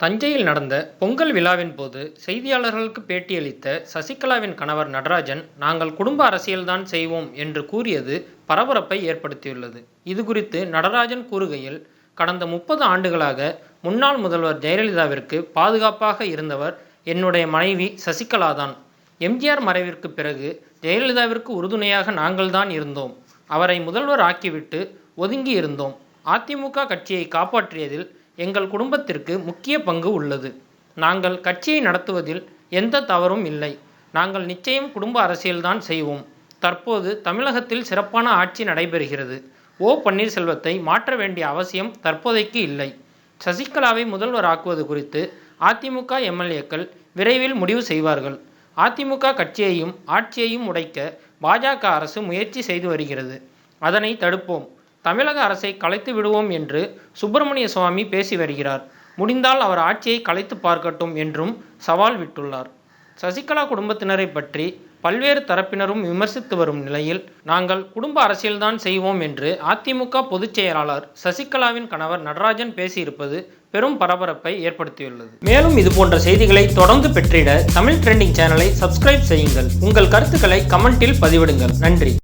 தஞ்சையில் நடந்த பொங்கல் விழாவின் போது செய்தியாளர்களுக்கு பேட்டியளித்த சசிகலாவின் கணவர் நடராஜன் நாங்கள் குடும்ப அரசியல்தான் செய்வோம் என்று கூறியது பரபரப்பை ஏற்படுத்தியுள்ளது. இதுகுறித்து நடராஜன் கூறுகையில் கடந்த முப்பது ஆண்டுகளாக முன்னாள் முதல்வர் ஜெயலலிதாவிற்கு பாதுகாப்பாக இருந்தவர் என்னுடைய மனைவி சசிகலாதான் எம்ஜிஆர் மறைவிற்கு பிறகு ஜெயலலிதாவிற்கு உறுதுணையாக நாங்கள்தான் இருந்தோம். அவரை முதல்வர் ஆக்கிவிட்டு ஒதுங்கி இருந்தோம் அதிமுக கட்சியை காப்பாற்றியதில் எங்கள் குடும்பத்திற்கு முக்கிய பங்கு உள்ளது. நாங்கள் கட்சியை நடத்துவதில் எந்த தவறும் இல்லை. நாங்கள் நிச்சயம் குடும்ப அரசியல்தான் செய்வோம். தற்போது தமிழகத்தில் சிறப்பான ஆட்சி நடைபெறுகிறது. ஓ பன்னீர்செல்வத்தை மாற்ற வேண்டிய அவசியம் தற்போதைக்கு இல்லை. சசிகலாவை முதல்வர் ஆக்குவது குறித்து அதிமுக எம்எல்ஏக்கள் விரைவில் முடிவு செய்வார்கள். அதிமுக கட்சியையும் ஆட்சியையும் உடைக்க பாஜக அரசு முயற்சி செய்து வருகிறது. அதனை தடுப்போம். தமிழக அரசை கலைத்து விடுவோம் என்று சுப்பிரமணிய சுவாமி பேசி வருகிறார். முடிந்தால் அவர் ஆட்சியை கலைத்து பார்க்கட்டும் என்றும் சவால் விட்டுள்ளார். சசிகலா குடும்பத்தினரை பற்றி பல்வேறு தரப்பினரும் விமர்சித்து வரும் நிலையில் நாங்கள் குடும்ப அரசியல்தான் செய்வோம் என்று அதிமுக பொதுச் செயலாளர் சசிகலாவின் கணவர் நடராஜன் பேசியிருப்பது பெரும் பரபரப்பை ஏற்படுத்தியுள்ளது. மேலும் இது போன்ற செய்திகளை தொடர்ந்து பெற்றிட தமிழ் ட்ரெண்டிங் சேனலை சப்ஸ்கிரைப் செய்யுங்கள். உங்கள் கருத்துக்களை கமெண்டில் பதிவிடுங்கள். நன்றி.